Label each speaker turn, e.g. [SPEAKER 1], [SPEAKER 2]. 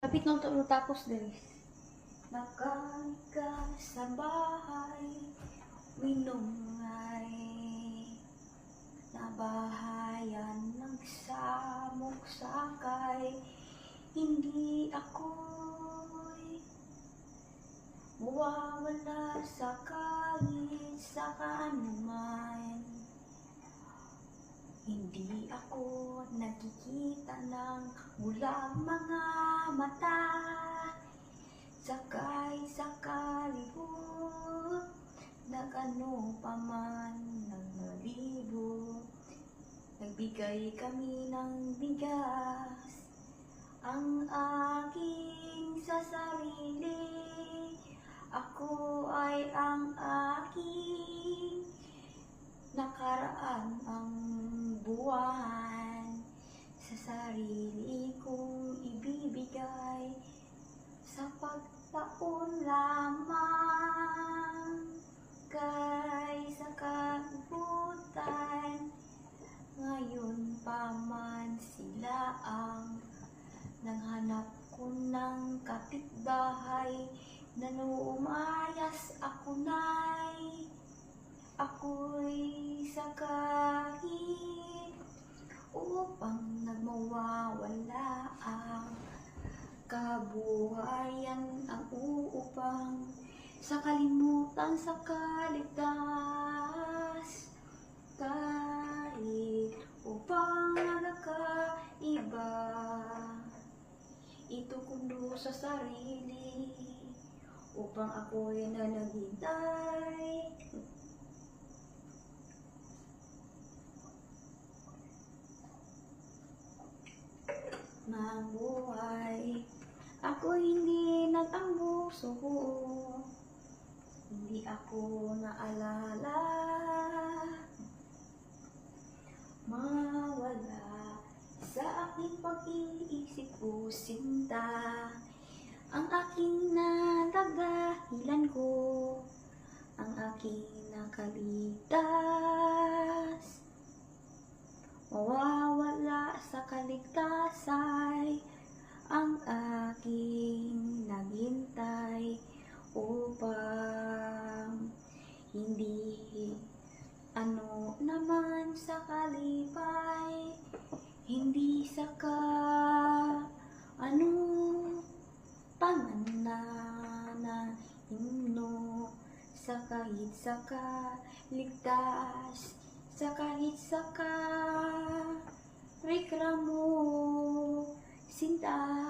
[SPEAKER 1] Kapit nung tapos guys.
[SPEAKER 2] Nakaika sa bahay, minungay Nabahayan ng samok sakay. Hindi ako'y Mawawala sa kahit sa kanuman Hindi ako nakikita ng mula mga mata Sakay sa kalihot Nagano pa man ng malibo Nagbigay kami ng bigas. Ang aking sa sarili Ako ay ang aking Nakaraan ang buwan pagtaon lamang kay sa kabutan. Ngayon pa man sila ang nanghanap ko ng kapitbahay. Na umayas ako na'y ako'y sa kabuhayan ang uupang sa kalimutan sa kaligtas kahit upang nagkaiba ito kundo sa sarili upang ako'y nanaghintay mabuhay. Ako hindi nag-ambuso, hindi ako naalala. Mawala sa aking pag-iisip ko sinta, ang aking nalagahilan ko, ang aking nakaligtas. Mawawala sa kaligtasay ang aking naghintay upang hindi ano naman sa kalipay hindi sa ka ano panganana himno sa kahit sa kaligtas sa kahit sa ka reklamo sinta